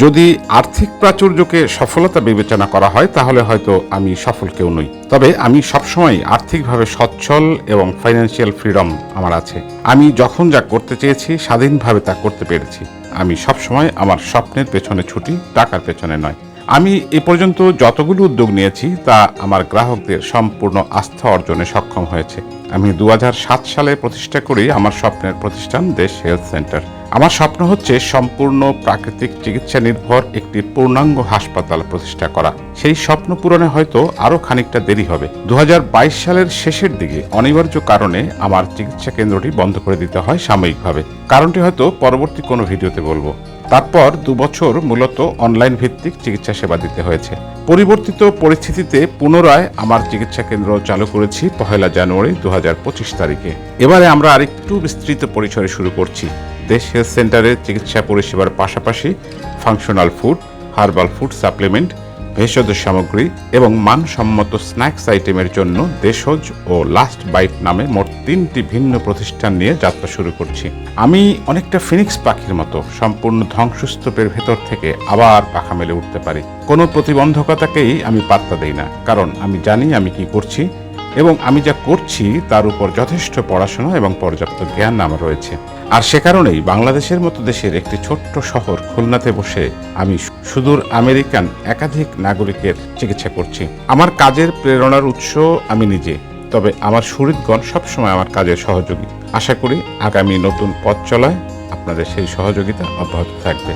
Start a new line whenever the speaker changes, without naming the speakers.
যদি আর্থিক প্রাচুর্যকে সফলতা বিবেচনা করা হয়, তাহলে হয়তো আমি সফল কেউ নই। তবে আমি সবসময় আর্থিকভাবে সচ্ছল এবং ফাইন্যান্সিয়াল ফ্রিডম আমার আছে। আমি যখন যা করতে চেয়েছি, স্বাধীনভাবে তা করতে পেরেছি। আমি সবসময় আমার স্বপ্নের পেছনে ছুটি, টাকার পেছনে নয়। আমি এ পর্যন্ত যতগুলো উদ্যোগ নিয়েছি, তা আমার গ্রাহকদের সম্পূর্ণ আস্থা অর্জনে সক্ষম হয়েছে। আমি দু হাজার সাত সালে প্রতিষ্ঠা করি, আমার স্বপ্নের প্রতিষ্ঠান দেশ হেলথ সেন্টার আমার স্বপ্ন হচ্ছে সম্পূর্ণ প্রাকৃতিক চিকিৎসা নির্ভর একটি পূর্ণাঙ্গ হাসপাতাল প্রতিষ্ঠা করা। সেই স্বপ্ন পূরণে হয়তো আরও খানিকটা দেরি হবে। দুহাজার বাইশ সালের শেষের দিকে অনিবার্য কারণে আমার চিকিৎসা কেন্দ্রটি বন্ধ করে দিতে হয় সাময়িকভাবে। কারণটি হয়তো পরবর্তী কোনো ভিডিওতে বলব। তারপর দু বছর মূলত অনলাইন ভিত্তিক চিকিৎসা সেবা দিতে হয়েছে। পরিবর্তিত পরিস্থিতিতে পুনরায় আমার চিকিৎসা কেন্দ্র চালু করেছি পহেলা জানুয়ারি দু হাজার পঁচিশ তারিখে। এবারে আমরা আরেকটু বিস্তৃত পরিসরে শুরু করছি। দেশ হেলথ সেন্টারের চিকিৎসা পরিষেবার পাশাপাশি functional food herbal food supplement ভেষজ সামগ্রী এবং মানসম্মত স্ন্যাক্স আইটেমের জন্য দেশজ ও লাস্ট বাইট নামে মোট তিনটি ভিন্ন প্রতিষ্ঠান নিয়ে যাত্রা শুরু করছি। আমি অনেকটা ফিনিক্স পাখির মতো সম্পূর্ণ ধ্বংসস্তূপের ভেতর থেকে আবার পাখা মেলে উঠতে পারি। কোনো প্রতিবন্ধকতাকেই আমি পাত্তা দেই না, কারণ আমি জানি আমি কি করছি এবং আমি যা করছি তার উপর যথেষ্ট পড়াশোনা এবং পর্যাপ্ত জ্ঞান আমার রয়েছে। আর সে কারণেই বাংলাদেশের মতো দেশের একটি ছোট্ট শহর খুলনাতে বসে আমি সুদূর আমেরিকান একাধিক নাগরিকের চিকিৎসা করছি। আমার কাজের প্রেরণার উৎস আমি নিজে, তবে আমার সুহৃদগণ সবসময় আমার কাজের সহযোগী। আশা করি আগামী নতুন পথ চলায় আপনাদের সেই সহযোগিতা অব্যাহত থাকবে।